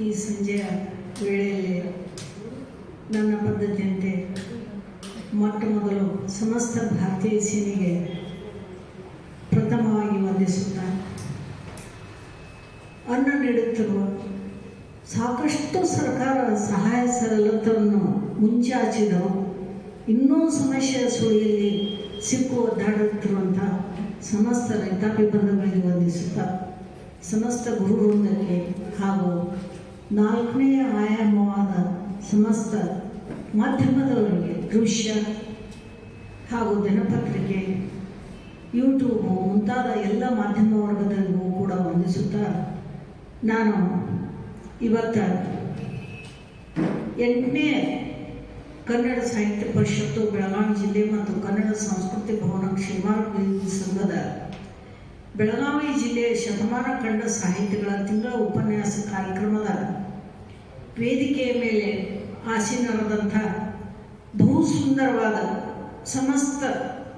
ಈ ಸಂಜೆಯ ವೇಳೆಯಲ್ಲಿ ನನ್ನ ಪದ್ಧತಿಯಂತೆ ಮೊಟ್ಟ ಮೊದಲು ಸಮಸ್ತ ಭಾರತೀಯ ಸೇನೆಗೆ ಪ್ರಥಮವಾಗಿ ವಂದಿಸುತ್ತಾ ಅನ್ನ ನೀಡುತ್ತಿರುವ ಸಾಕಷ್ಟು ಸರ್ಕಾರ ಸಹಾಯ ಸವಲತ್ತನ್ನು ಮುಂಚಾಚಿದ ಇನ್ನೂ ಸಮಸ್ಯೆಯ ಸುಳಿಯಲ್ಲಿ ಸಿಕ್ಕು ಒದ್ದಾಡುತ್ತಿರುವಂಥ ಸಮಸ್ತ ರೈತಾಪಿ ಬಂಧುಗಳಿಗೆ ವಂದಿಸುತ್ತಾ ಸಮಸ್ತ ಗುರುವೃಂದಕ್ಕೆ ಹಾಗೂ ನಾಲ್ಕನೇ ಆಯಾಮವಾದ ಸಮಸ್ತ ಮಾಧ್ಯಮದವರಿಗೆ ದೃಶ್ಯ ಹಾಗೂ ದಿನಪತ್ರಿಕೆ ಯೂಟ್ಯೂಬು ಮುಂತಾದ ಎಲ್ಲ ಮಾಧ್ಯಮ ವರ್ಗದಲ್ಲೂ ಕೂಡ ವಂದಿಸುತ್ತಾ ನಾನು ಇವತ್ತ ಎಂಟನೇ ಕನ್ನಡ ಸಾಹಿತ್ಯ ಪರಿಷತ್ತು ಬೆಳಗಾವಿ ಜಿಲ್ಲೆ ಮತ್ತು ಕನ್ನಡ ಸಂಸ್ಕೃತಿ ಭವನ ಕ್ಷೇಮಾಭಿವೃದ್ಧಿ ಸಂಘದ ಬೆಳಗಾವಿ ಜಿಲ್ಲೆಯ ಶತಮಾನ ಕಂಡ ಸಾಹಿತ್ಯಗಳ ತಿಂಗಳ ಉಪನ್ಯಾಸ ಕಾರ್ಯಕ್ರಮದ ವೇದಿಕೆಯ ಮೇಲೆ ಆಸೀನರಾದಂಥ ಬಹು ಸುಂದರವಾದ ಸಮಸ್ತ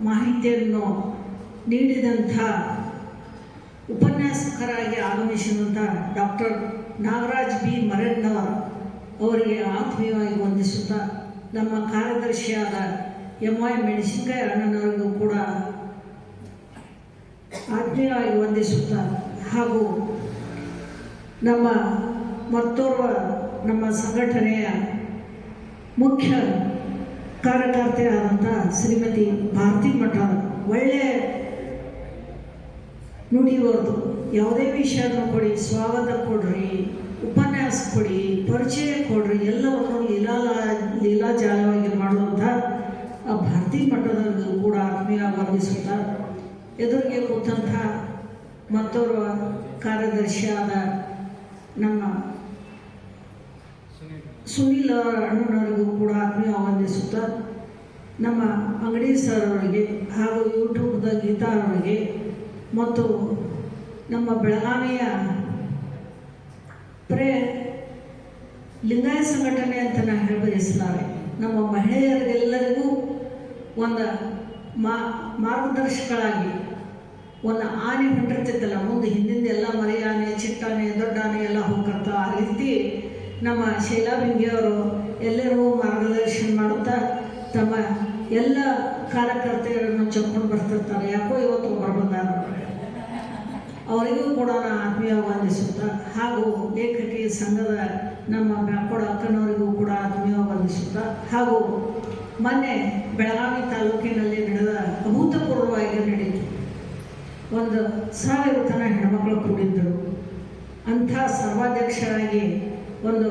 ಮಾಹಿತಿಯನ್ನು ನೀಡಿದಂಥ ಉಪನ್ಯಾಸಕರಾಗಿ ಆಗಮಿಸಿದಂಥ ಡಾಕ್ಟರ್ ನಾಗರಾಜ್ ಬಿ. ಮರಣ್ಣವರ್ ಅವರಿಗೆ ಆತ್ಮೀಯವಾಗಿ ವಂದಿಸುತ್ತಾ, ನಮ್ಮ ಕಾರ್ಯದರ್ಶಿಯಾದ ಎಂ. ವೈ. ಮೆಣಸಿನಕಾಯಿ ಅಣ್ಣನವರಿಗೂ ಕೂಡ ಆತ್ಮೀಯವಾಗಿ ವಂದಿಸುತ್ತಾ ಹಾಗೂ ನಮ್ಮ ಮತ್ತೋರ್ವ ನಮ್ಮ ಸಂಘಟನೆಯ ಮುಖ್ಯ ಕಾರ್ಯಕರ್ತೆಯಾದಂಥ ಶ್ರೀಮತಿ ಭಾರತಿ ಮಠ ಒಳ್ಳೆಯ ನುಡಿಯೋರ್ದು ಯಾವುದೇ ವಿಷಯನ ಕೊಡಿ, ಸ್ವಾಗತ ಕೊಡ್ರಿ, ಉಪನ್ಯಾಸ ಕೊಡಿ, ಪರಿಚಯ ಕೊಡ್ರಿ, ಎಲ್ಲವನ್ನು ಲೀಲಾ ಲೀಲಾಜಾಲವಾಗಿ ಮಾಡುವಂಥ ಆ ಭಾರತಿ ಮಠದ ಕೂಡ ಆತ್ಮೀಯ ವಂದಿಸುತ್ತಾ ಎದುರಿಗೆ ಕೂತಂಥ ಮತ್ತೋರ್ವ ಕಾರ್ಯದರ್ಶಿಯಾದ ನಮ್ಮ ಸುನೀಲ್ ಅವರ ಅಣ್ಣನವರಿಗೂ ಕೂಡ ಆತ್ಮೀಯ ವಂದಿಸುತ್ತಾ ನಮ್ಮ ಅಂಗಡಿ ಸರ್ ಅವರಿಗೆ ಹಾಗೂ ಯೂಟ್ಯೂಬ್ದ ಗೀತಾ ಅವರಿಗೆ ಮತ್ತು ನಮ್ಮ ಬೆಳಗಾವಿಯ ಪ್ರೇ ಲಿಂಗಾಯತ ಸಂಘಟನೆ ಅಂತ ನಾನು ಹೇಳಬಯಸ್ತಾರೆ ನಮ್ಮ ಮಹಿಳೆಯರಿಗೆಲ್ಲರಿಗೂ ಒಂದು ಮಾ ಮಾರ್ಗದರ್ಶಕಳಾಗಿ ಒಂದು ಆನೆ ಹೊಂಟಿರ್ತೈತಲ್ಲ ಮುಂದೆ ಹಿಂದಿಂದ ಎಲ್ಲ ಮರಿ ಆನೆ ಚಿಟ್ಟಾನೆ ದೊಡ್ಡ ಆನೆ ಎಲ್ಲ ಹೋಗ್ತಾ ಆ ರೀತಿ ನಮ್ಮ ಶೈಲಾ ಬಿಂಗಿಯವರು ಎಲ್ಲರೂ ಮಾರ್ಗದರ್ಶನ ಮಾಡುತ್ತಾ ತಮ್ಮ ಎಲ್ಲ ಕಾರ್ಯಕರ್ತೆಯರನ್ನು ಚೊಕ್ಕೊಂಡು ಬರ್ತಿರ್ತಾರೆ. ಯಾಕೋ ಇವತ್ತು ಬರಬಂದಾರ ಬಂದಾರ ಅವರಿಗೂ ಕೂಡ ನಾನು ಆತ್ಮೀಯ ವಂದಿಸುತ್ತಾ ಹಾಗೂ ಲೇಖಕಿ ಸಂಘದ ನಮ್ಮ ಬ್ಯಾಕೋಡ ಅಕ್ಕನವರಿಗೂ ಕೂಡ ಆತ್ಮೀಯ ವಂದಿಸುತ್ತಾ ಹಾಗೂ ಮೊನ್ನೆ ಬೆಳಗಾವಿ ತಾಲೂಕಿನಲ್ಲಿ ನಡೆದ ಅಭೂತಪೂರ್ವವಾಗಿ ನಡೆಯಿತು. ಒಂದು ಸಾವಿರ ತನ ಹೆಣ್ಮಕ್ಳು ಕೂಡಿದ್ದರು. ಅಂಥ ಸರ್ವಾಧ್ಯಕ್ಷರಾಗಿ ಒಂದು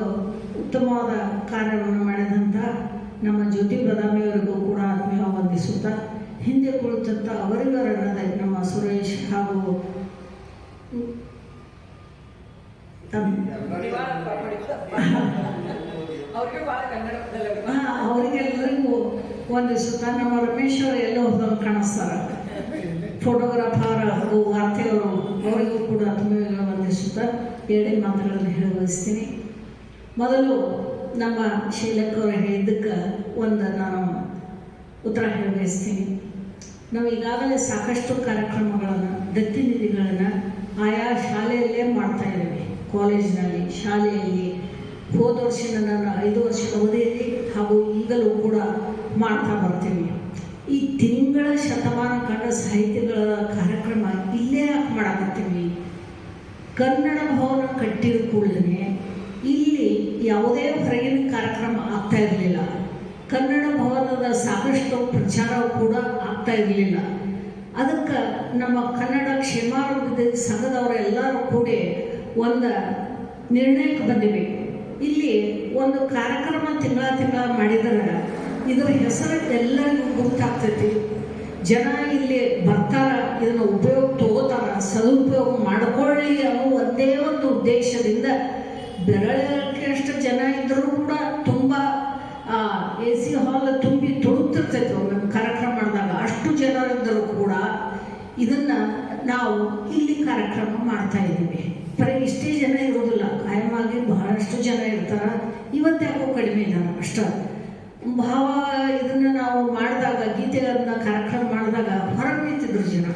ಉತ್ತಮವಾದ ಕಾರ್ಯವನ್ನು ಮಾಡಿದಂಥ ನಮ್ಮ ಜ್ಯೋತಿ ಬದಾಮಿಯವರಿಗೂ ಕೂಡ ಆತ್ಮೀಯ ವಂದಿಸುತ್ತಾ, ಹಿಂದೆ ಕುಳಿತಂಥ ಅವರಿಗರನ್ನದ ನಮ್ಮ ಸುರೇಶ್ ಹಾಗೂ ಅವರಿಗೆಲ್ಲರಿಗೂ ವಂದಿಸುತ್ತಾ, ನಮ್ಮ ರಮೇಶ್ ಅವರು ಎಲ್ಲೋ ಹೋದಂಗೆ ಕಾಣಿಸ್ತಾರೆ. ಫೋಟೋಗ್ರಾಫರ್ ಹಾಗೂ ವಾರ್ತೆಯವರು, ಅವರಿಗೂ ಕೂಡ ತುಂಬ ವಂದಿಸುತ್ತಾ ಎರಡೇ ಹೇಳಿ ಬಯಸ್ತೀನಿ. ಮೊದಲು ನಮ್ಮ ಶೀಲಕ್ಕವರು ಹೇಳಿದ್ದಕ್ಕೆ ಒಂದು ನಾನು ಉತ್ತರ ಹೇಳಬಯಸ್ತೀನಿ. ನಾವು ಈಗಾಗಲೇ ಸಾಕಷ್ಟು ಕಾರ್ಯಕ್ರಮಗಳನ್ನು ದತ್ತಿನಿಧಿಗಳನ್ನು ಆಯಾ ಶಾಲೆಯಲ್ಲೇ ಮಾಡ್ತಾ ಇದ್ದೀವಿ. ಕಾಲೇಜಿನಲ್ಲಿ, ಶಾಲೆಯಲ್ಲಿ ಹೋದ ವರ್ಷ ನನ್ನ ಐದು ವರ್ಷ ಅವಧಿಯಲ್ಲಿ ಹಾಗೂ ಈಗಲೂ ಕೂಡ ಮಾಡ್ತಾ ಬರ್ತೀವಿ. ಈ ತಿಂಗಳ ಶತಮಾನ ಕಂಡ ಸಾಹಿತ್ಯಗಳ ಕಾರ್ಯಕ್ರಮ ಇಲ್ಲೇ ಮಾಡಕತ್ತೀವಿ. ಕನ್ನಡ ಭವನ ಕಟ್ಟಿದ ಕೂಡಲೇ ಇಲ್ಲಿ ಯಾವುದೇ ಹೊರಗಿನ ಕಾರ್ಯಕ್ರಮ ಆಗ್ತಾ ಇರಲಿಲ್ಲ. ಕನ್ನಡ ಭವನದ ಸಾಕಷ್ಟು ಪ್ರಚಾರ ಕೂಡ ಆಗ್ತಾ ಇರಲಿಲ್ಲ. ಅದಕ್ಕೆ ನಮ್ಮ ಕನ್ನಡ ಕ್ಷೇಮಾಭಿವೃದ್ಧಿ ಸಂಘದವರೆಲ್ಲರೂ ಕೂಡಿ ಒಂದು ನಿರ್ಣಯಕ್ಕೆ ಬಂದಿವೆ. ಇಲ್ಲಿ ಒಂದು ಕಾರ್ಯಕ್ರಮ ತಿಂಗಳ ತಿಂಗಳ ಮಾಡಿದರೆ ಇದರ ಹೆಸರು ಎಲ್ಲರಿಗೂ ಗೊತ್ತಾಗ್ತೈತಿ. ಜನ ಇಲ್ಲಿ ಬರ್ತಾರ, ಇದನ್ನು ಉಪಯೋಗ ತಗೋತಾರ, ಸದುಪಯೋಗ ಮಾಡಿಕೊಳ್ಳಿ ಅನ್ನೋ ಒಂದೇ ಒಂದು ಉದ್ದೇಶದಿಂದ ಬೆರಳಿಕೆಯಷ್ಟು ಜನ ಇದ್ದರೂ ಕೂಡ ತುಂಬ ಎ ಸಿ ಹಾಲ್ ತುಂಬಿ ತುಳುಕ್ತಿರ್ತೈತೆ ಒಮ್ಮೆ ಕಾರ್ಯಕ್ರಮ ಮಾಡಿದಾಗ. ಅಷ್ಟು ಜನರಿದ್ದರೂ ಕೂಡ ಇದನ್ನು ನಾವು ಇಲ್ಲಿ ಕಾರ್ಯಕ್ರಮ ಮಾಡ್ತಾ ಇದ್ದೀವಿ. ಬರೀ ಇಷ್ಟೇ ಜನ ಇರೋದಿಲ್ಲ. ಕಾಯಮಾಗಿ ಬಹಳಷ್ಟು ಜನ ಇರ್ತಾರೆ. ಇವತ್ತು ಯಾಕೋ ಕಡಿಮೆ ಇಲ್ಲ ಅಷ್ಟ. ಭಾವ ಇದನ್ನು ನಾವು ಮಾಡಿದಾಗ, ಗೀತೆಗಳನ್ನ ಕಾರ್ಯಕ್ರಮ ಮಾಡಿದಾಗ ಹೊರಗೆ ಜನ.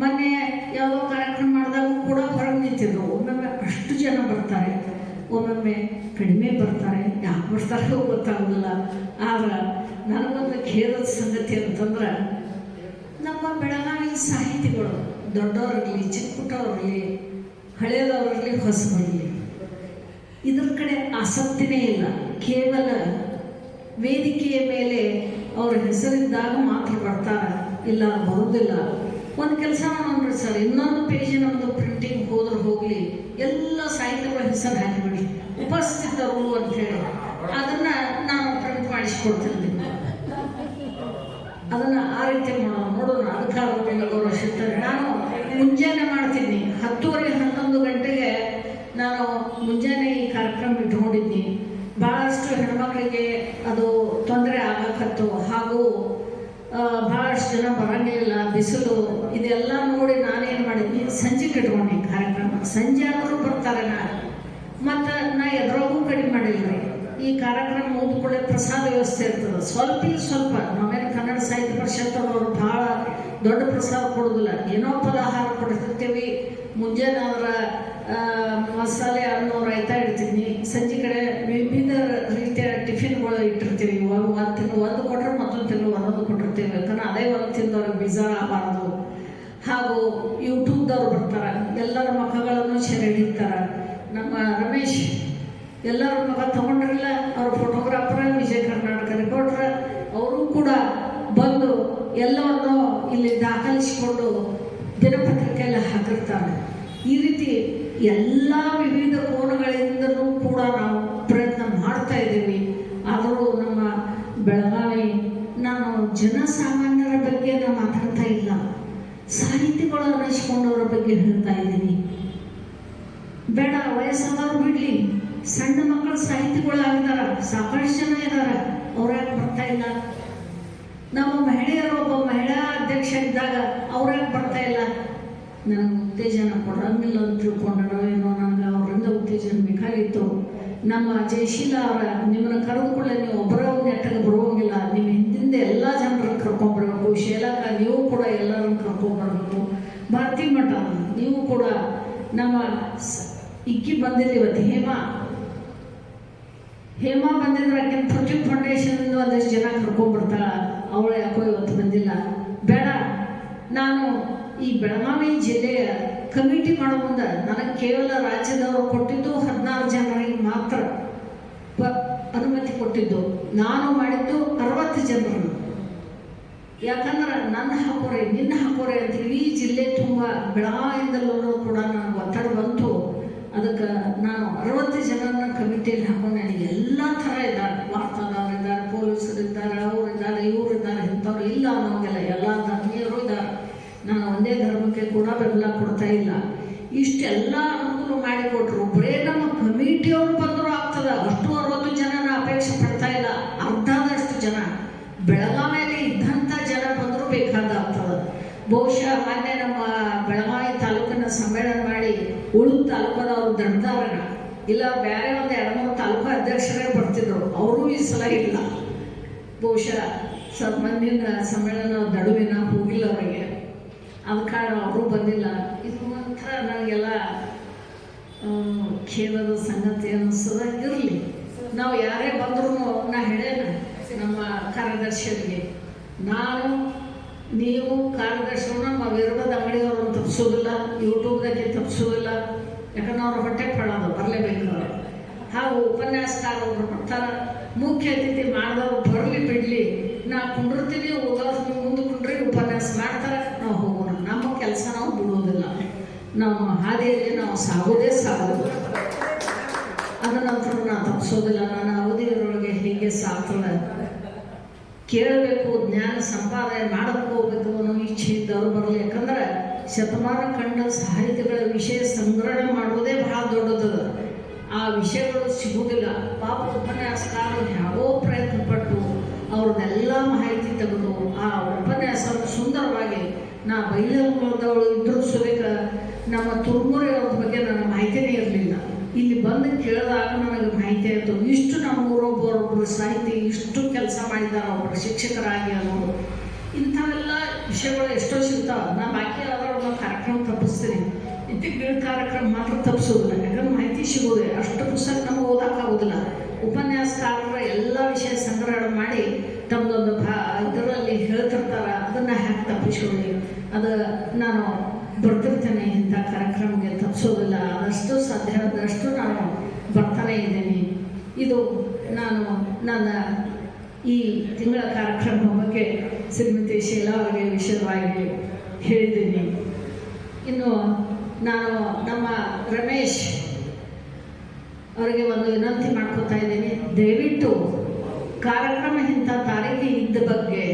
ಮೊನ್ನೆ ಯಾವುದೋ ಕಾರ್ಯಕ್ರಮ ಮಾಡಿದಾಗ ಕೂಡ ಹೊರಗೆ ನಿಂತಿದ್ರು ಒಮ್ಮೊಮ್ಮೆ ಅಷ್ಟು ಜನ ಬರ್ತಾರೆ. ಒಮ್ಮೊಮ್ಮೆ ಕಡಿಮೆ ಬರ್ತಾರೆ. ಯಾಕೆ ಬರ್ತಾರೋ ಗೊತ್ತಾಗೋದಿಲ್ಲ. ಆದ್ರೆ ನನಗೊಂದು ಖೇದದ ಸಂಗತಿ ಅಂತಂದ್ರೆ, ನಮ್ಮ ಬೆಳಗಾವಿ ಸಾಹಿತಿಗಳು ದೊಡ್ಡವರಿರಲಿ ಚಿಕ್ಕ ಪುಟ್ಟವರಿರಲಿ ಹಳೆಯದವರಿರಲಿ ಹೊಸಬರಲಿ ಇದ್ರ ಕಡೆ ಆಸಕ್ತಿನೇ ಇಲ್ಲ. ಕೇವಲ ವೇದಿಕೆಯ ಮೇಲೆ ಅವ್ರ ಹೆಸರಿದ್ದಾಗ ಮಾತ್ರ ಬರ್ತಾರೆ. ಇಲ್ಲ ಬರೋದಿಲ್ಲ. ಒಂದು ಕೆಲಸ ಮಾಡ್ರಿ ಸರ್. ಇನ್ನೊಂದು ಪೇಜ್ ನಮ್ಮದು ಪ್ರಿಂಟಿಂಗ್ ಹೋದ್ರೆ ಹೋಗಲಿ, ಎಲ್ಲ ಸಾಹಿತ್ಯಗಳ ಹೆಸರು ಹಾಕಿಬಿಡಿ ಉಪಸ್ಥಿತರು ಅಂತ ಹೇಳಿ. ಅದನ್ನ ನಾನು ಪ್ರಿಂಟ್ ಮಾಡಿಸ್ಕೊಡ್ತೀನಿ. ಅದನ್ನ ಆ ರೀತಿ ಮಾಡೋಣ. ನೋಡೋಣ ಅಧಿಕಾರದಲ್ಲಿ ಗೌರವ ಸಿಗ್ತಾರೆ ನಾನು ಮುಂಜಾನೆ ಮಾಡ್ತೀನಿ. ಹತ್ತುವರೆ, ಹನ್ನೊಂದು ಗಂಟೆಗೆ ನಾನು ಮುಂಜಾನೆ ಈ ಕಾರ್ಯಕ್ರಮ ಇಟ್ಕೊಂಡಿದ್ದೀನಿ ಭಾಳಷ್ಟು ಹೆಣ್ಮಕ್ಳಿಗೆ ಅದು ತೊಂದರೆ ಆಗಕತ್ತು. ಹಾಗೂ ಭಾಳಷ್ಟು ಜನ ಬರಂಗಿಲ್ಲ ಬಿಸಿಲು, ಇದೆಲ್ಲ ನೋಡಿ ನಾನೇನು ಮಾಡಿದ್ನಿ ಸಂಜೆ ಕಟ್ಕೊಂಡೆ ಕಾರ್ಯಕ್ರಮ. ಸಂಜೆ ಆದರೂ ಬರ್ತಾರೆ ನಾ ಮತ್ತು ನಾ ಎದ್ರಾಗೂ ಕಡಿಮೆ ಮಾಡಿಲ್ಲ. ಈ ಕಾರ್ಯಕ್ರಮ ಓದ್ಕೊಳ್ಳೆ ಪ್ರಸಾದ ವ್ಯವಸ್ಥೆ ಇರ್ತದೆ. ಸ್ವಲ್ಪ ಸ್ವಲ್ಪ. ನಾವೇನು ಕನ್ನಡ ಸಾಹಿತ್ಯ ಪರಿಷತ್ ಅವರು ಭಾಳ ದೊಡ್ಡ ಪ್ರಸಾದ ಕೊಡೋದಿಲ್ಲ. ಏನೋ ಫಲಾಹಾರ ಕೊಡ್ತಿರ್ತೀವಿ. ಮುಂಜಾನೆ ಅವರ ಮಸಾಲೆ ಅನ್ನೋ ರೈತ ಇಡ್ತೀನಿ ಸಂಜೆ ಕಡೆ ಕೊಟ್ಟರೆ ತಿಂಗಳು ಒಂದೊಂದು ಕೊಟ್ಟಿರ್ತೀವಿ ಯಾಕಂದ್ರೆ ಅದೇ ಒಂದು ತಿಂದವ್ರಿಗೆ ಬೀಜ ಆಗಬಾರ್ದು ಹಾಗೂ ಯೂಟ್ಯೂಬ್ದವ್ರು ಬರ್ತಾರೆ, ಎಲ್ಲರ ಮುಖಗಳನ್ನು ಸೆರೆ ನಮ್ಮ ರಮೇಶ್, ಎಲ್ಲರ ಮುಖ ತಗೊಂಡ್ರಲ್ಲ, ಅವ್ರ ಫೋಟೋಗ್ರಾಫರ್ ವಿಜಯ ಕರ್ನಾಟಕ ರಿಪೋರ್ಟರ್ ಅವರು ಕೂಡ ಬಂದು ಎಲ್ಲವನ್ನು ಇಲ್ಲಿ ದಾಖಲಿಸಿಕೊಂಡು ದಿನಪತ್ರಿಕೆಯಲ್ಲಿ ಹಾಕಿರ್ತಾರೆ. ಈ ರೀತಿ ಎಲ್ಲ ವಿವಿಧ ಕೋನಗಳಿಂದಲೂ ಕೂಡ ನಾವು ಪ್ರಯತ್ನ ಮಾಡ್ತಾ ಇದ್ದೀವಿ ಆದರೂ ನಮ್ಮ ಬೆಳಗಾವಿ ನಾನು ಜನಸಾಮಾನ್ಯರ ಬಗ್ಗೆ ನಾನು ಮಾತಾಡ್ತಾ ಇಲ್ಲ. ಸಾಹಿತಿಗಳು ಅನ್ನಿಸ್ಕೊಂಡವರ ಬಗ್ಗೆ ಹೇಳ್ತಾ ಇದ್ದೀನಿ. ಬೇಡ, ವಯಸ್ಸಾದವ್ರು ಬಿಡ್ಲಿ. ಸಣ್ಣ ಮಕ್ಕಳು ಸಾಹಿತಿಗಳಾಗಿದಾರ, ಸಾಕಷ್ಟು ಜನ ಇದಾರ. ಅವ್ರ ಯಾಕೆ ಬರ್ತಾ ಇಲ್ಲ? ನಮ್ಮ ಮಹಿಳೆಯರು ಒಬ್ಬ ಮಹಿಳಾ ಅಧ್ಯಕ್ಷ ಇದ್ದಾಗ ಅವ್ರ ಯಾಕೆ ಬರ್ತಾ ಇಲ್ಲ? ನನಗೆ ಉತ್ತೇಜನ ಕೊಡಂಗಿಲ್ಲ ಅಂತ ತಿಳ್ಕೊಂಡೋ ಏನೋ ನನಗೆ ಅವರಿಂದ ಉತ್ತೇಜನ ಬೇಕಾಗಿತ್ತು. ನಮ್ಮ ಜಯಶೀಲ ಅವರ, ನಿಮ್ಮನ್ನ ಕರೆದುಕೊಳ್ಳೆ ನೀವು ಒಬ್ಬರ ನೆಟ್ಟಗೆ ಬರುವಂಗಿಲ್ಲ. ನಿಮ್ಮ ಹಿಂದಿಂದ ಎಲ್ಲ ಜನರನ್ನು ಕರ್ಕೊಂಡ್ಬರ್ಬೇಕು. ಶೇಲಾಕ ನೀವು ಕೂಡ ಎಲ್ಲರನ್ನು ಕರ್ಕೊಂಡ್ಬರ್ಬೇಕು. ಭಾರತಿ ಮಠ, ನೀವು ಕೂಡ ನಮ್ಮ ಇಕ್ಕಿ ಬಂದಿಲ್ಲ ಇವತ್ತು. ಹೇಮಾ ಹೇಮಾ ಬಂದಿದ್ರೆ ಆಕೆ ಪ್ರತಿ ಫೌಂಡೇಶನ್ ಒಂದಷ್ಟು ಜನ ಕರ್ಕೊಂಡ್ಬರ್ತಾಳ ಅವಳು ಯಾಕೋ ಇವತ್ತು ಬಂದಿಲ್ಲ. ಬೇಡ, ನಾನು ಈ ಬೆಳಗಾವಿ ಜಿಲ್ಲೆಯ ಕಮಿಟಿ ಮಾಡೋ ಮುಂದೆ ನನಗೆ ಕೇವಲ ರಾಜ್ಯದವರು ಕೊಟ್ಟಿದ್ದು ಹದಿನಾರು ಜನರಿಗೆ ಮಾತ್ರ ಅನುಮತಿ ಕೊಟ್ಟಿದ್ದು. ನಾನು ಮಾಡಿದ್ದು ಅರವತ್ತು ಜನರನ್ನು. ಯಾಕಂದ್ರೆ ನನ್ನ ಹಾಕೋರೆ, ನಿನ್ನ ಹಾಕೋರೆ ಅಂತ ಇಡೀ ಜಿಲ್ಲೆ ತುಂಬ ಬೆಳಗಾವಿಯಿಂದಲೂ ಕೂಡ ನನಗೆ ಒತ್ತಡ ಬಂತು. ಅದಕ್ಕೆ ನಾನು ಅರವತ್ತು ಜನರನ್ನ ಕಮಿಟಿಯಲ್ಲಿ ಹಾಕೊಂಡು ನನಗೆ ಎಲ್ಲ ಥರ ಇದ್ದಾರೆ. ವಾರ್ತಾದಾರರು ಇದ್ದಾರೆ ಪೊಲೀಸರು ಇದ್ದಾರೆ ಅವರು ಇದ್ದಾರೆ ಇವರು ಇದ್ದಾರೆ ಇಂಥವ್ರು ಇಲ್ಲ ಅನ್ನೋಂಗಿಲ್ಲ. ಎಲ್ಲ ನಾನು ಧರ್ಮಕ್ಕೆ ಕೂಡ, ಬೆಂಬಲ ಕೊಡ್ತಾ ಇಲ್ಲ. ಇಷ್ಟೆಲ್ಲ ಅನುಕೂಲ ಮಾಡಿಕೊಟ್ರು. ಬರೇ ನಮ್ಮ ಕಮಿಟಿಯವರು ಬಂದರೂ ಆಗ್ತದ. ಅಷ್ಟು ಅರವತ್ತು ಜನನ ಅಪೇಕ್ಷೆ ಪಡ್ತಾ ಇಲ್ಲ. ಅರ್ಧದಷ್ಟು ಜನ. ಬೆಳಗಾವಿಯಲ್ಲಿ ಇದ್ದಂಥ ಜನ ಬಂದರೂ ಬೇಕಾದಾಗ್ತದೆ. ಬಹುಶಃ ಮೊನ್ನೆ ನಮ್ಮ ಬೆಳಗಾವಿ ತಾಲೂಕಿನ ಸಮ್ಮೇಳನ ಮಾಡಿ ಉಳು ತಾಲೂಕದವ್ರು ದಂಡದಾರಣ ಇಲ್ಲ, ಬೇರೆ ಒಂದು ಎರಡು ಮೂರು ತಾಲೂಕು ಅಧ್ಯಕ್ಷರೇ ಬರ್ತಿದ್ರು. ಅವರು ಈ ಸಲ ಇಲ್ಲ. ಬಹುಶಃ ಸ್ವಲ್ಪ ಮಂದಿನ ಸಮ್ಮೇಳನ ದಡುವಿನ ಹೋಗಿಲ್ಲ ಅವರಿಗೆ. ಕಾರಣ ಅವರು ಬಂದಿಲ್ಲ. ಇದು ಮಾತ್ರ ನನಗೆಲ್ಲ ಖೇದದ ಸಂಗತಿ ಅನ್ನಿಸದ ಇರಲಿ. ನಾವು ಯಾರೇ ಬಂದ್ರೂ ನಾ ಹೇಳೇನ ನಮ್ಮ ಕಾರ್ಯದರ್ಶಿಯರಿಗೆ. ನಾನು, ನೀವು ಕಾರ್ಯದರ್ಶಿಯವ್ರನ್ನ ನಮ್ಮ ವಿರೋಧದ ಅಂಗಡಿಯವ್ರನ್ನ ತಪ್ಪಿಸೋದಿಲ್ಲ ಯೂಟ್ಯೂಬ್ದಾಗೆ ತಪ್ಪಿಸೋದಿಲ್ಲ ಯಾಕಂದ್ರೆ ಅವ್ರ ಹೊಟ್ಟೆ ಪಡೋದು ಬರಲೇಬೇಕು ಅವರು. ಹಾಗೂ ಉಪನ್ಯಾಸಕಾರರು ಬರ್ತಾರೆ. ಮುಖ್ಯ ಅತಿಥಿ ಮಾಡಿದವರು ಬರಲಿ ಬಿಡಲಿ. ನಾ ಕುಂಡಿರ್ತೀನಿ ಹೋಗೋರು ನೀವು ಮುಂದೆ ಕುಂಡ್ರಿ, ಉಪನ್ಯಾಸ ಮಾಡ್ತಾರೆ, ನಾವು ಹೋಗೋಣ ನಮ್ಮ ಕೆಲಸ ನಾವು ಬಿಡೋದಿಲ್ಲ ನಮ್ಮ ಹಾದಿಯಲ್ಲಿ ನಾವು ಸಾಗೋದೇ ಸಾಗೋದು ಅದ ನಂತರ ನಾ ತಪ್ಪಿಸೋದಿಲ್ಲ ನಾನು ಅವಧಿಯರೊಳಗೆ ಹೀಗೆ ಸಾಗ್ತದೆ. ಕೇಳಬೇಕು, ಜ್ಞಾನ ಸಂಪಾದನೆ ಮಾಡಕ್ಕೆ ಹೋಗ್ಬೇಕು ಅನ್ನೋ ಇಚ್ಛೆ ಇದ್ದವರು ಬರಲಿ. ಯಾಕಂದ್ರೆ ಶತಮಾನ ಕಂಡ ಸಾಹಿತ್ಯಗಳ ವಿಷಯ ಸಂಗ್ರಹಣೆ ಮಾಡುವುದೇ ಬಹಳ ದೊಡ್ಡದು. ಆ ವಿಷಯಗಳು ಸಿಗುವುದಿಲ್ಲ. ಪಾಪ ಉಪನ್ಯಾಸಕಾರರು ಯಾವೋ ಪ್ರಯತ್ನ ಪಟ್ಟು ಅವ್ರದ್ದೆಲ್ಲ ಮಾಹಿತಿ ತೆಗೆದು ಆ ಉಪನ್ಯಾಸವನ್ನು ಸುಂದರವಾಗಿ ನಾ ಬೈಲದವಳು ಇದ್ರೂ ಸುರೇಖ ನಮ್ಮ ತುರ್ಮುರಿ ಬಗ್ಗೆ ನನ್ನ ಮಾಹಿತಿನೇ ಇರಲಿಲ್ಲ. ಇಲ್ಲಿ ಬಂದು ಕೇಳಿದಾಗ ನನಗೆ ಮಾಹಿತಿ ಆಯಿತು. ಇಷ್ಟು ನಮ್ಮ ಊರೊಬ್ಬರೊಬ್ಬರು ಸಾಹಿತಿ, ಇಷ್ಟು ಕೆಲಸ ಮಾಡಿದ್ದಾರೆ ಒಬ್ಬರು ಶಿಕ್ಷಕರಾಗಿ ಅನ್ನೋರು. ಇಂಥವೆಲ್ಲ ವಿಷಯಗಳು ಎಷ್ಟೋ ಸಿಗ್ತಾವೆ. ನಾ ಬಾಕಿ ಅದರೊಳಗೆ ಕಾರ್ಯಕ್ರಮ ತಪ್ಪಿಸ್ತೀನಿ. ತಿಂಗಳ ಕಾರ್ಯಕ್ರಮ ಮಾತ್ರ ತಪ್ಪಿಸೋದಿಲ್ಲ ಯಾಕಂದ್ರೆ ಮಾಹಿತಿ ಸಿಗೋದೇ ಅಷ್ಟು ಪುಸ್ತಕ ನಮ್ಗೆ ಓದೋಕ್ಕಾಗೋದಿಲ್ಲ ಉಪನ್ಯಾಸಕಾರರ ಎಲ್ಲ ವಿಷಯ ಸಂಗ್ರಹಣ ಮಾಡಿ ತಮ್ಮದೊಂದು ತಪ್ಪಿಸ್ಕೊಳ್ಳಿ ಅದು ನಾನು ಬರ್ತಿರ್ತೇನೆ ಇಂಥ ಕಾರ್ಯಕ್ರಮಕ್ಕೆ ತಪ್ಪಿಸೋದಿಲ್ಲ ಆದಷ್ಟು ಸಾಧ್ಯ ಆದಷ್ಟು ನಾನು ಬರ್ತಾನೆ ಇದ್ದೀನಿ. ಇದು ನಾನು ನನ್ನ ಈ ತಿಂಗಳ ಕಾರ್ಯಕ್ರಮ ಬಗ್ಗೆ ಶ್ರೀಮತಿ ಶೀಲಾ ಅವರಿಗೆ ವಿಷಯವಾಗಿ ಹೇಳಿದ್ದೀನಿ. ಇನ್ನು ನಾನು ನಮ್ಮ ರಮೇಶ್ ಅವರಿಗೆ ಒಂದು ವಿನಂತಿ ಮಾಡ್ಕೋತಾ ಇದ್ದೀನಿ. ದಯವಿಟ್ಟು ಕಾರ್ಯಕ್ರಮ ಇಂಥ ತಾರೀಖಿ ಇದ್ದ ಬಗ್ಗೆ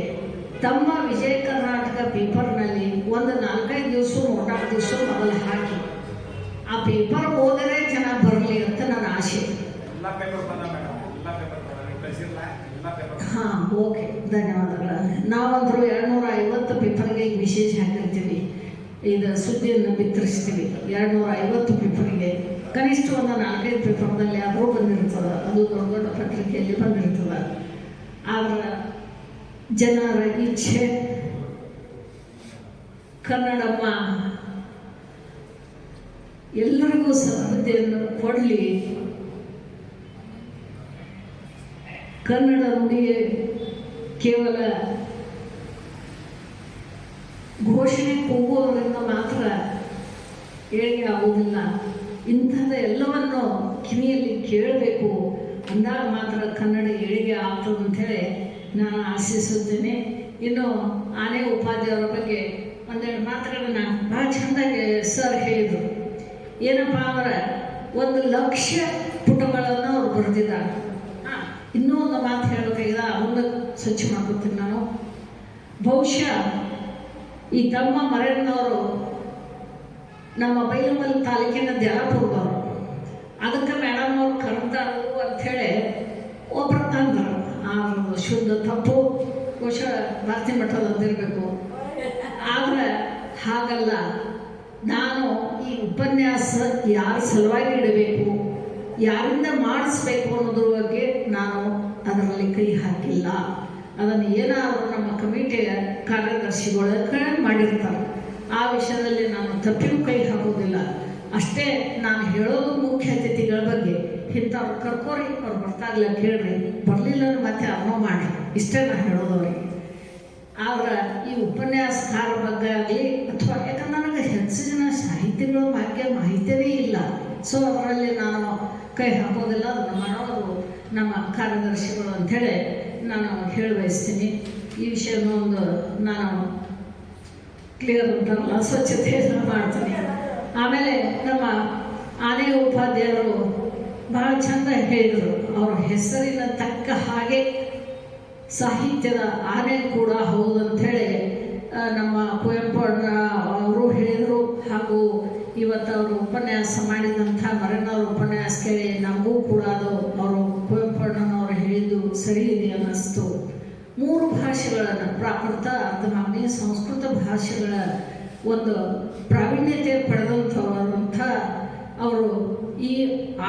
ತಮ್ಮ ವಿಜಯ ಕರ್ನಾಟಕ ಪೇಪರ್ನಲ್ಲಿ ಒಂದು ನಾಲ್ಕೈದು ದಿವಸ ಮೂರ್ನಾಲ್ಕು ದಿವಸ ಮೊದಲು ಹಾಕಿ ಆ ಪೇಪರ್ ಓದರೆ ಜನ ಬರಲಿ ಅಂತ ನನ್ನ ಆಶೆ ಹಾಂ ಓಕೆ ಧನ್ಯವಾದಗಳು. ನಾವಂತರೂ ಎರಡುನೂರ ಐವತ್ತು ಪೇಪರ್ಗೆ ಈಗ ವಿಶೇಷ ಹಾಕಿರ್ತೀವಿ. ಇದು ಸುದ್ದಿಯನ್ನು ಬಿತ್ತರಿಸ್ತೀವಿ. ಎರಡುನೂರ ಐವತ್ತು ಪೇಪರ್ಗೆ ಕನಿಷ್ಠ ಒಂದು ನಾಲ್ಕೈದು ಪೇಪರ್ನಲ್ಲಿ ಆದರೂ ಬಂದಿರ್ತದೆ. ಅದು ದೊಡ್ಡ ದೊಡ್ಡ ಪತ್ರಿಕೆಯಲ್ಲಿ ಬಂದಿರ್ತದೆ. ಆದ್ರೆ ಜನರ ಇಚ್ಛೆ. ಕನ್ನಡಮ್ಮ ಎಲ್ಲರಿಗೂ ಸಮೃದ್ಧಿಯನ್ನು ಕೊಡಲಿ. ಕನ್ನಡ ನುಡಿಗೆ ಕೇವಲ ಘೋಷಣೆ ಕೂಗುವವರಿಂದ ಮಾತ್ರ ಏಳಿಗೆ ಆಗುವುದಿಲ್ಲ. ಇಂಥದ್ದು ಎಲ್ಲವನ್ನು ಕಿವಿಯಲ್ಲಿ ಕೇಳಬೇಕು. ಅಂದಾಗ ಮಾತ್ರ ಕನ್ನಡ ಏಳಿಗೆ ಆಗ್ತದೆ ಅಂಥೇಳಿ ನಾನು ಆಶಿಸುತ್ತೇನೆ. ಇನ್ನು ಆನೆ ಉಪಾಧ್ಯಾಯರ ಬಗ್ಗೆ ಒಂದೆರಡು ಮಾತುಗಳನ್ನ ಭಾಳ ಚೆಂದಾಗಿ ಸರ್ ಹೇಳಿದರು. ಏನಪ್ಪ ಅಂದ್ರೆ ಒಂದು ಲಕ್ಷ ಪುಟಗಳನ್ನು ಅವ್ರು ಬರೆದಿದ್ದಾರೆ. ಹಾಂ. ಇನ್ನೂ ಒಂದು ಮಾತು ಹೇಳಬೇಕಾಗಿದೆ ಅವನ್ನ ಸ್ವಚ್ಛ ಮಾಡ್ಕೊತೀನಿ ನಾನು. ಬಹುಶಃ ಈ ತಮ್ಮ ಮರಣ್ಣವರು ನಮ್ಮ ಬೈಲಮಲ್ ತಾಲೂಕಿನ ದ್ಯಾಳಪುರದವರು ಅದಕ್ಕೆ ಮೇಡಮ್ ಅವ್ರು ಕರೆದಾರು ಅಂಥೇಳಿ ಒಬ್ಬರು ಆ ಶುದ್ಧ, ತಪ್ಪು ಬಹುಶಃ ಭಾರತಿ ಮಠದಂದಿರಬೇಕು ಆದರೆ ಹಾಗಲ್ಲ. ನಾನು ಈ ಉಪನ್ಯಾಸ ಯಾರ ಸಲುವಾಗಿ ಇಡಬೇಕು, ಯಾರಿಂದ ಮಾಡಿಸ್ಬೇಕು ಅನ್ನೋದ್ರ ಬಗ್ಗೆ ನಾನು ಅದರಲ್ಲಿ ಕೈ ಹಾಕಿಲ್ಲ. ಅದನ್ನು ಏನಾದರೂ ನಮ್ಮ ಕಮಿಟಿಯ ಕಾರ್ಯದರ್ಶಿಗಳು ಮಾಡಿರ್ತಾರೆ. ಆ ವಿಷಯದಲ್ಲಿ ನಾನು ತಪ್ಪಿಗೂ ಕೈ ಹಾಕೋದಿಲ್ಲ. ಅಷ್ಟೇ ನಾನು ಹೇಳೋದು ಮುಖ್ಯ ಅತಿಥಿಗಳ ಬಗ್ಗೆ. ಇಂಥವ್ರು ಕರ್ಕೋರಿ ಅವ್ರು ಬರ್ತಾ ಅಂತ ಕೇಳ್ರಿ ಬರಲಿಲ್ಲ ಮತ್ತೆ ಅರ್ನೋ ಮಾಡ್ರಿ. ಇಷ್ಟೇ ನಾನು ಹೇಳೋದು ಅವ್ರಿಗೆ ಆದ್ರೆ ಈ ಉಪನ್ಯಾಸಕಾರ ಬಗ್ಗೆ ಆಗಲಿ, ಅಥವಾ ಯಾಕಂದ್ರೆ ನನಗೆ ಹೆಚ್ಚು ಜನ ಸಾಹಿತ್ಯಗಳ ಬಗ್ಗೆ ಮಾಹಿತಿಯೇ ಇಲ್ಲ. ಸೊ ಅವರಲ್ಲಿ ನಾನು ಕೈ ಹಾಕೋದಿಲ್ಲ, ಅದನ್ನು ಮಾಡೋದು ನಮ್ಮ ಕಾರ್ಯದರ್ಶಿಗಳು ಅಂಥೇಳಿ ನಾನು ಹೇಳಿ ಬಯಸ್ತೀನಿ. ಈ ವಿಷಯನ ಒಂದು ನಾನು ಕ್ಲಿಯರ್ ಅಂತಾರಲ್ಲ ಸ್ವಚ್ಛತೆಯನ್ನು ಮಾಡ್ತೀನಿ. ಆಮೇಲೆ ನಮ್ಮ ಆನೆಯ ಉಪಾಧ್ಯಾಯರು ಬಹಳ ಚಂದ ಹೇಳಿದರು. ಅವ್ರ ಹೆಸರಿನ ತಕ್ಕ ಹಾಗೆ ಸಾಹಿತ್ಯದ ಆನೆ ಕೂಡ ಹೌದು ಅಂಥೇಳಿ ನಮ್ಮ ಕುವೆಂಪು ಅವರು ಹೇಳಿದರು. ಹಾಗೂ ಇವತ್ತು ಅವರು ಉಪನ್ಯಾಸ ಮಾಡಿದಂಥ ಮರಣ್ಣವ್ರ ಉಪನ್ಯಾಸ ಕೇಳಿ ನಮಗೂ ಕೂಡ ಅದು ಅವರು ಕುವೆಂಪು ಅಣ್ಣನವರು ಹೇಳಿದ್ದು ಸರಿ ಇದೆ ಅನ್ನಿಸ್ತು. ಮೂರು ಭಾಷೆಗಳನ್ನು, ಪ್ರಾಕೃತ ಅರ್ಧಮಾಗ್ನಿ ಸಂಸ್ಕೃತ ಭಾಷೆಗಳ ಒಂದು ಪ್ರಾವೀಣ್ಯತೆ ಪಡೆದಂಥವರಂಥ ಅವರು ಈ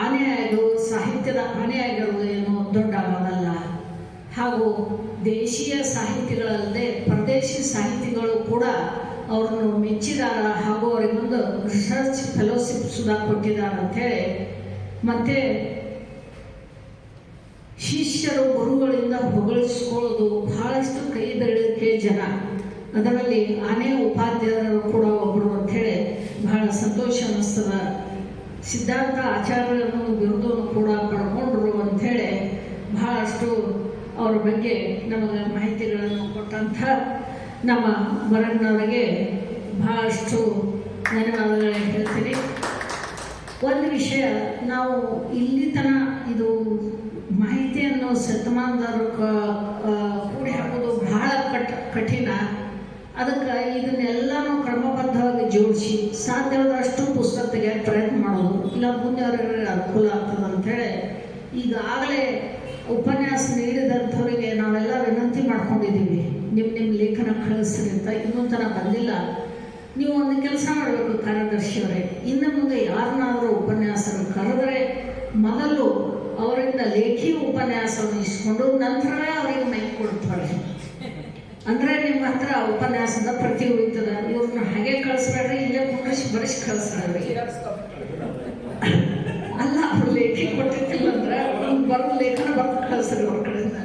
ಆನೆ ಆಗೋದು ಸಾಹಿತ್ಯದ ಆನೆ ಆಗಿರೋದು ಏನೋ ದೊಡ್ಡ ಮನಲ್ಲ ಹಾಗೂ ದೇಶೀಯ ಸಾಹಿತಿಗಳಲ್ಲದೆ ಪರದೇಶಿ ಸಾಹಿತಿಗಳು ಕೂಡ ಅವರನ್ನು ಮೆಚ್ಚಿದಾರ ಹಾಗೂ ಅವರಿಗೊಂದು ರಿಸರ್ಚ್ ಫೆಲೋಶಿಪ್ ಸುಧಾ ಕೊಟ್ಟಿದ್ದಾರೆ ಅಂಥೇಳಿ ಮತ್ತೆ ಶಿಷ್ಯರು ಗುರುಗಳಿಂದ ಹೊಗಳಿಸ್ಕೊಳ್ಳೋದು ಬಹಳಷ್ಟು ಕೈ ಬೆರಳಿಕೆ ಜನ. ಅದರಲ್ಲಿ ಆನೆ ಉಪಾಧ್ಯಾಯರು ಕೂಡ ಒಬ್ಬರು ಅಂಥೇಳಿ ಬಹಳ ಸಂತೋಷ ಅನ್ನಿಸ್ತದ. ಸಿದ್ಧಾಂತ ಆಚಾರ್ಯರನ್ನು ಬಿರುದನ್ನು ಕೂಡ ಪಡ್ಕೊಂಡ್ರು ಅಂಥೇಳಿ ಬಹಳಷ್ಟು ಅವರ ಬಗ್ಗೆ ನಮಗೆ ಮಾಹಿತಿಗಳನ್ನು ಕೊಟ್ಟಂಥ ನಮ್ಮ ಮರಣ್ಣವರಿಗೆ ಬಹಳಷ್ಟು ಧನ್ಯವಾದಗಳನ್ನ ಹೇಳ್ತೀನಿ. ಒಂದು ವಿಷಯ, ನಾವು ಇಲ್ಲಿ ತನ ಇದು ಮಾಹಿತಿಯನ್ನು ಶತಮಾನದ ಕೂಡಿ ಹಾಕೋದು ಬಹಳ ಕಠ ಕಠಿಣ. ಅದಕ್ಕೆ ಇದನ್ನೆಲ್ಲನೂ ಕ್ರಮಬದ್ಧವಾಗಿ ಜೋಡಿಸಿ ಸಾಧ್ಯವಾದಷ್ಟು ಪುಸ್ತಕ ತೆಗೆಯಕ್ಕೆ ಪ್ರಯತ್ನ ಮಾಡೋದು. ಇಲ್ಲ, ಮುಂದೆ ಅವ್ರಿಗೆ ಅನುಕೂಲ ಆಗ್ತದೆ ಅಂಥೇಳಿ ಈಗಾಗಲೇ ಉಪನ್ಯಾಸ ನೀಡಿದಂಥವರಿಗೆ ನಾವೆಲ್ಲ ವಿನಂತಿ ಮಾಡ್ಕೊಂಡಿದ್ದೀವಿ. ನಿಮ್ಮ ನಿಮ್ಮ ಲೇಖನ ಕಳಿಸ್ರಿ ಅಂತ ಇನ್ನೂ ತನಕ ಬಂದಿಲ್ಲ. ನೀವು ಒಂದು ಕೆಲಸ ಮಾಡಬೇಕು ಕಾರ್ಯದರ್ಶಿಯವರೇ. ಇನ್ನು ಮುಂದೆ ಯಾರನ್ನಾದರೂ ಉಪನ್ಯಾಸರು ಕರೆದರೆ ಮೊದಲು ಅವರಿಂದ ಲೇಖಿ ಉಪನ್ಯಾಸವನ್ನು ಇಸ್ಕೊಂಡು ನಂತರ ಅವರಿಗೆ ಮೈ ಕೊಡ್ತಾರೆ. ಅಂದರೆ ನಿಮ್ಮ ಹತ್ರ ಉಪನ್ಯಾಸದ ಪ್ರತಿ ಉಳಿತದ. ಇವ್ರನ್ನ ಹಾಗೆ ಕಳಿಸ್ಬೇಡ್ರಿ, ಇಲ್ಲೇ ಕುಂಡ್ರಿಸಿ ಬರಿಸಿ ಕಳಿಸ್ಬೇಡ್ರಿ. ಅಲ್ಲ, ಅವ್ರು ಲೇಖಿ ಕೊಟ್ಟಿರ್ತಿಲ್ಲ ಅಂದ್ರೆ ಬರೋ ಲೇಖನ ಬರ್ತ ಕಳಿಸ್ರಿ ಅವ್ರ ಕಡೆಯಿಂದ.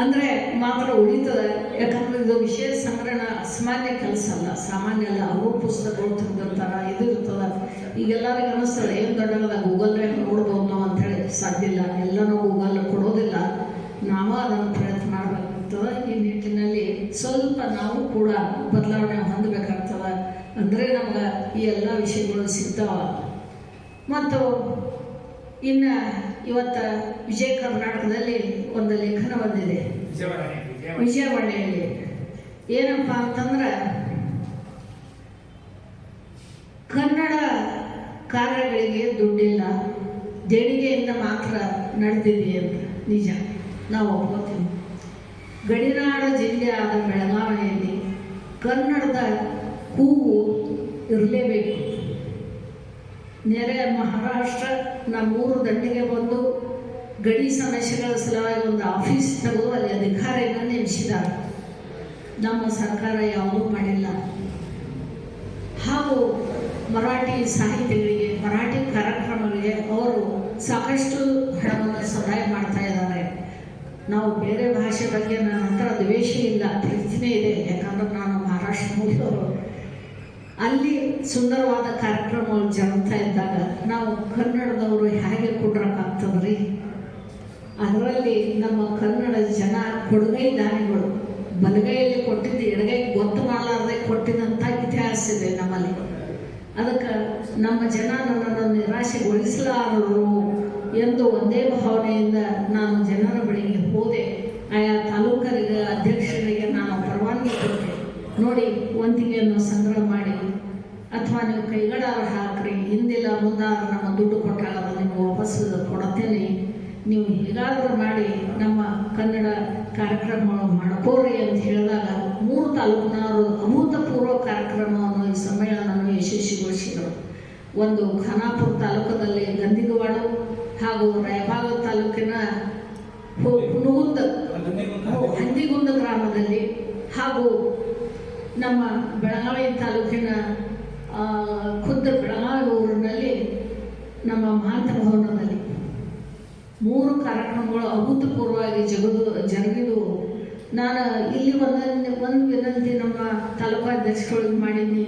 ಅಂದ್ರೆ ಮಾತ್ರ ಉಳಿತದ. ಯಾಕಂದ್ರೆ ಇದು ವಿಷಯ ಸಂಗ್ರಹಣ ಅಸಾಮಾನ್ಯ ಕೆಲಸ ಅಲ್ಲ. ಸಾಮಾನ್ಯ ಅಲ್ಲ. ಅವು ಪುಸ್ತಕಗಳು ತಂದಿರ್ತಾರ ಇದು ಇರ್ತದ. ಈಗ ಎಲ್ಲರಿಗೂ ಅನಿಸ್ತದೆ, ಏನು ದೊಡ್ಡದ ಗೂಗಲ್ ನೋಡ್ಬೋದು ನಾವು ಅಂತ ಹೇಳಿ ಸಾಧ್ಯ ಇಲ್ಲ ಎಲ್ಲನೂ ಗೂಗಲ್ ಕೊಡೋದಿಲ್ಲ ನಾವು ಅದನ್ನು ಪ್ರಯತ್ನ ಮಾಡಬೇಕಾಗ್ತದೆ ಈ ನಿಟ್ಟಿನಲ್ಲಿ ಸ್ವಲ್ಪ ನಾವು ಕೂಡ ಬದಲಾವಣೆ ಹೊಂದಬೇಕಾಗ್ತದೆ ಅಂದರೆ ನಮ್ಗೆ ಈ ಎಲ್ಲ ವಿಷಯಗಳು ಸಿಗ್ತಾವ. ಮತ್ತು ಇನ್ನು ಇವತ್ತು ವಿಜಯ ಕರ್ನಾಟಕದಲ್ಲಿ ಒಂದು ಲೇಖನ ಬಂದಿದೆ. ವಿಜಯವಾಣಿ ವಿಜಯವಾಣಿ. ವಿಜಯವಾಣಿಯಲ್ಲಿ ಏನಪ್ಪ ಅಂತಂದ್ರೆ ಕನ್ನಡ ಕಾರ್ಯಗಳಿಗೆ ದುಡ್ಡಿಲ್ಲ ದೇಣಿಗೆಯಿಂದ ಮಾತ್ರ ನಡೆದಿದೆ ಅಂತ. ನಿಜ. ನಾವು ಒಪ್ಕೋತೀವಿ. ಗಡಿನಾಡ ಜಿಲ್ಲೆಯಾದ ಬೆಳಗಾವಿಯಲ್ಲಿ ಕನ್ನಡದ ಹೂವು ಇರಲೇಬೇಕು. ನೆರೆ ಮಹಾರಾಷ್ಟ್ರ, ನಮ್ಮೂರು ದಂಡಿಗೆ ಬಂದು ಗಡಿ ಸಮಸ್ಯೆಗಳ ಸಲುವಾಗಿ ಒಂದು ಆಫೀಸ್ ತೆಗೆದು ಅಲ್ಲಿ ಅಧಿಕಾರಿಯನ್ನು ನೇಮಿಸಿದ್ದಾರೆ. ನಮ್ಮ ಸರ್ಕಾರ ಯಾವುದೂ ಮಾಡಿಲ್ಲ. ಹಾಗೂ ಮರಾಠಿ ಸಾಹಿತಿಗಳಿಗೆ, ಮರಾಠಿ ಕಾರ್ಯಕ್ರಮಗಳಿಗೆ ಅವರು ಸಾಕಷ್ಟು ಹಣವನ್ನು ಸಹಾಯ ಮಾಡ್ತಾ ಇದ್ದಾರೆ. ನಾವು ಬೇರೆ ಭಾಷೆ ಬಗ್ಗೆ ನನ್ನ ಹತ್ರ ದ್ವೇಷ ಇಲ್ಲ ಪ್ರೀತಿನೇ ಇದೆ. ಯಾಕಂದ್ರೆ ನಾನು ಮಹಾರಾಷ್ಟ್ರ ಮೂಲವರು ಅಲ್ಲಿ ಸುಂದರವಾದ ಕಾರ್ಯಕ್ರಮಗಳು ಜರುಗ್ತಾ ಇದ್ದಾಗ ನಾವು ಕನ್ನಡದವರು ಹೇಗೆ ಕೊಡ್ರಕ್ಕಾಗ್ತದ್ರಿ? ಅದರಲ್ಲಿ ನಮ್ಮ ಕನ್ನಡ ಜನ ಕೊಡುಗೈ ದಾನಿಗಳು, ಬಲಗೈಯಲ್ಲಿ ಕೊಟ್ಟಿದ್ದು ಎಡಗೈ ಗೊತ್ತು ಮಾಡಲಾರದೆ ಕೊಟ್ಟಿದ್ದಂಥ ಇತಿಹಾಸ ಇದೆ ನಮ್ಮಲ್ಲಿ. ಅದಕ್ಕೆ ನಮ್ಮ ಜನ ನನ್ನನ್ನು ನಿರಾಶೆಗೊಳಿಸಲಾರರು. ಎಂದು ಒಂದೇ ಭಾವನೆಯಿಂದ ನಾನು ಜನರ ಬಳಿಗೆ ಹೋದೆ. ಆಯಾ ತಾಲೂಕರಿಗೆ, ಅಧ್ಯಕ್ಷರಿಗೆ ನಾನು ಪರವಾನಗಿ ಕೊಟ್ಟೆ. ನೋಡಿ, ವಂತಿಗೆಯನ್ನು ಸಂಗ್ರಹ ಮಾಡಿ. ಅಥವಾ ನೀವು ಕೈಗಡಾರ ಹಾಕ್ರಿ. ಹಿಂದಿಲ್ಲ ಮುಂದಾರ ನಮ್ಮ ದುಡ್ಡು ಕೊಟ್ಟಾಗ ನಿಮ್ಗೆ ವಾಪಸ್ ಕೊಡುತ್ತೇನೆ. ನೀವು ಹೇಗಾದರೂ ಮಾಡಿ ನಮ್ಮ ಕನ್ನಡ ಕಾರ್ಯಕ್ರಮಗಳು ಮಾಡ್ಕೋರಿ ಅಂತ ಹೇಳಿದಾಗ ಮೂರು ತಾಲೂಕಿನವರು ಅಭೂತಪೂರ್ವ ಕಾರ್ಯಕ್ರಮವನ್ನು ಈ ಸಮ್ಮೇಳನವನ್ನು ಯಶಸ್ವಿಗೊಳಿಸಿದರು. ಒಂದು ಖಾನಾಪುರ ತಾಲೂಕದಲ್ಲಿ ಗಂದಿಗವಾಡು ಹಾಗೂ ರಾಯಬಾಗ ತಾಲೂಕಿನ ಹುನಗುಂದ ಹಂದಿಗುಂದ ಗ್ರಾಮದಲ್ಲಿ ಹಾಗೂ ನಮ್ಮ ಬೆಳಗಾವಿ ತಾಲೂಕಿನ ಖುದ್ದು ಬೆಳಗಾವಿ ಊರಿನಲ್ಲಿ ನಮ್ಮ ಮಹಾಂತ ಭವನದಲ್ಲಿ ಮೂರು ಕಾರ್ಯಕ್ರಮಗಳು ಅಭೂತಪೂರ್ವವಾಗಿ ಜಗದು ಜರುಗಿದವು. ನಾನು ಇಲ್ಲಿ ಒಂದೊಂದು ಒಂದು ವಿನಂತಿ ನಮ್ಮ ತಾಲೂಕಾಧ್ಯಕ್ಷಗಳಿಗೆ ಮಾಡಿದ್ದೀನಿ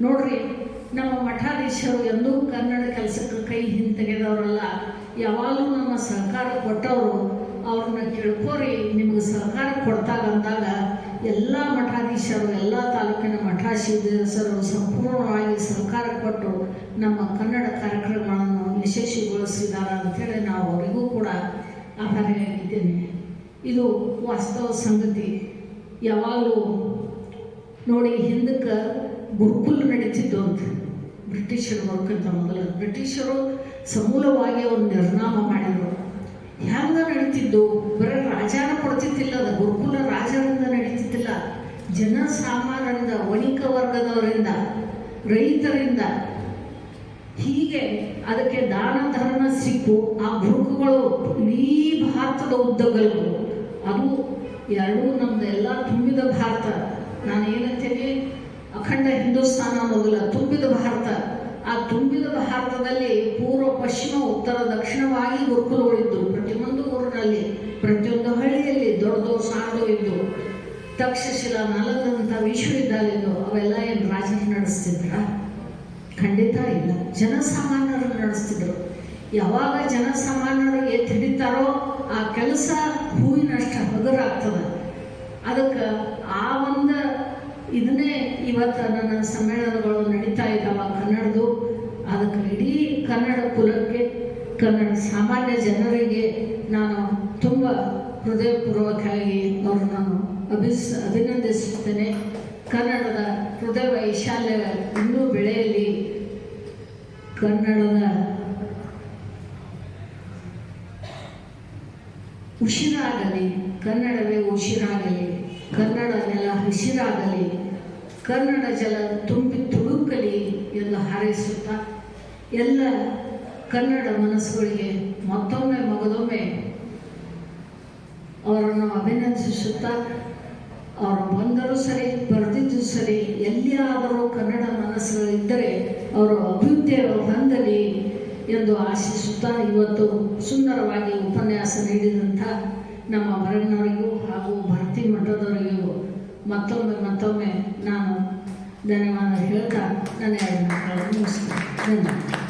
ನೋಡ್ರಿ ನಮ್ಮ ಮಠಾಧೀಶರು ಎಂದೂ ಕನ್ನಡ ಕೆಲಸಕ್ಕೆ ಕೈ ಹಿಂತೆಗೆದವರಲ್ಲ, ಯಾವಾಗಲೂ ನಮ್ಮ ಸಹಕಾರ ಕೊಟ್ಟವರು ಅವ್ರನ್ನ ಕೇಳ್ಕೋರಿ ನಿಮಗೆ ಸಹಕಾರ ಕೊಡ್ತಾಗ ಅಂದಾಗ ಎಲ್ಲ ಮಠಾಧೀಶರು, ಎಲ್ಲ ತಾಲೂಕಿನ ಮಠಾಧೀಶರು ಸಂಪೂರ್ಣವಾಗಿ ಸಹಕಾರ ಕೊಟ್ಟು ನಮ್ಮ ಕನ್ನಡ ಕಾರ್ಯಕ್ರಮಗಳನ್ನು ಯಶಸ್ವಿಗೊಳಿಸಿದ್ದಾರೆ ಅಂಥೇಳಿ ನಾವು ಅವರಿಗೂ ಕೂಡ ಆಭಾರಿಯಾಗಿದ್ದೇನೆ. ಇದು ವಾಸ್ತವ ಸಂಗತಿ. ಯಾವಾಗಲೂ ನೋಡಿ ಹಿಂದಕ್ಕೆ ಗುರುಕುಲ್ ನಡೀತಿದ್ದು ಅಂತ. ಬ್ರಿಟಿಷರು ಬರ್ಕಂತ ಮೊದಲು. ಬ್ರಿಟಿಷರು ಸಮೂಲವಾಗಿ ಅವ್ರು ನಿರ್ನಾಮ ಮಾಡಿದರು. ಹ್ಯಾಂಗ ನಡೀತಿದ್ದು? ಬರೀ ರಾಜಾನ ಕೊಡ್ತಿತ್ತಿಲ್ಲ ಅದು ಗುರುಕುಲ ರಾಜರಿಂದ ನಡೀತಿದ್ದಿಲ್ಲ. ಜನಸಾಮಾನ್ಯರಿಂದ ವಣಿಕ ವರ್ಗದವರಿಂದ, ರೈತರಿಂದ. ಹೀಗೆ ಅದಕ್ಕೆ ದಾನ, ಧರ್ಮ ಸಿಕ್ಕು. ಆ ಗುರುಕುಗಳು ಇಡೀ ಭಾರತದ ಉದ್ದಗಲವು ಅದು ಎರಡೂ ನಮ್ದು ಎಲ್ಲ ತುಂಬಿದ ಭಾರತ. ನಾನು ಏನಂತೇನೆ ಅಖಂಡ ಹಿಂದೂಸ್ತಾನ ಅನ್ನೋದಿಲ್ಲ ತುಂಬಿದ ಭಾರತ. ಆ ತುಂಬಿದ ಭಾರತದಲ್ಲಿ ಪೂರ್ವ, ಪಶ್ಚಿಮ, ಉತ್ತರ, ದಕ್ಷಿಣವಾಗಿ ಗುರುಕುಲಗಳಿದ್ದು ಪ್ರತಿಯೊಂದು ಊರಿನಲ್ಲಿ, ಪ್ರತಿಯೊಂದು ಹಳ್ಳಿಯಲ್ಲಿ ದೊಡ್ಡ ದೊಡ್ಡ ಸಾಣದು ಇದ್ದು, ತಕ್ಷಶಿಲಾ ನಲದಂಥ ವಿಶ್ವವಿದ್ಯಾಲಯಗಳು, ಅವೆಲ್ಲ ಏನು ರಾಜರು ನಡೆಸ್ತಿದ್ರ? ಖಂಡಿತ ಇಲ್ಲ. ಜನಸಾಮಾನ್ಯರು ನಡೆಸ್ತಿದ್ರು. ಯಾವಾಗ ಜನಸಾಮಾನ್ಯರು ಎದ್ದು ಹಿಡಿತಾರೋ, ಆ ಕೆಲಸ ಹೂವಿನಷ್ಟು ಹಗುರಾಗ್ತದೆ ಅದಕ್ಕೆ ಆ ಒಂದು ಇದನ್ನೇ ಇವತ್ತು ನನ್ನ ಸಮ್ಮೇಳನಗಳು ನಡೀತಾ ಇದ್ದಾವ ಕನ್ನಡದು. ಅದಕ್ಕೆ ಇಡೀ ಕನ್ನಡ ಕುಲಕ್ಕೆ, ಕನ್ನಡ ಸಾಮಾನ್ಯ ಜನರಿಗೆ ನಾನು ತುಂಬ ಹೃದಯಪೂರ್ವಕವಾಗಿ ಅವರು ನಾನು ಅಭಿಸ್, ಅಭಿನಂದಿಸುತ್ತೇನೆ. ಕನ್ನಡದ ಹೃದಯ ವೈಶಾಲ್ಯ ಇನ್ನೂ ಬೆಳೆಯಲಿ. ಕನ್ನಡದ ಉಸಿರಾಗಲಿ, ಕನ್ನಡವೇ ಉಸಿರಾಗಲಿ. ಕನ್ನಡ ನೆಲ ಹಸಿರಾಗಲಿ, ಕನ್ನಡ ಜಲ ತುಂಬಿ ತುಳುಕಲಿ ಎಂದು ಹಾರೈಸುತ್ತಾ, ಎಲ್ಲ ಕನ್ನಡ ಮನಸ್ಸುಗಳಿಗೆ ಮತ್ತೊಮ್ಮೆ ಮಗದೊಮ್ಮೆ ಅವರನ್ನು ಅಭಿನಂದಿಸುತ್ತಾ, ಅವರು ಬಂದರೂ ಸರಿ, ಬರೆದಿದ್ದು ಸರಿ, ಎಲ್ಲಿಯಾದರೂ ಕನ್ನಡ ಮನಸ್ಸುಗಳಿದ್ದರೆ ಅವರು ಅಭಿವೃದ್ಧಿ ಹೊಂದಲಿ ಎಂದು ಆಶಿಸುತ್ತಾ ಇವತ್ತು ಸುಂದರವಾಗಿ ಉಪನ್ಯಾಸ ನೀಡಿದಂಥ ನಮ್ಮ ಹೊರಗಿನವರಿಗೂ ಹಾಗೂ ಭಕ್ತಿ ಮಠದವರಿಗೂ ಮತ್ತೊಮ್ಮೆ ಮತ್ತೊಮ್ಮೆ ನಾನು ಧನ್ಯವಾದ ಹೇಳ್ತಾ ನನ್ನ ಎರಡು ಮಕ್ಕಳನ್ನು ಮುಗಿಸ್ತೇನೆ. ಧನ್ಯವಾದ.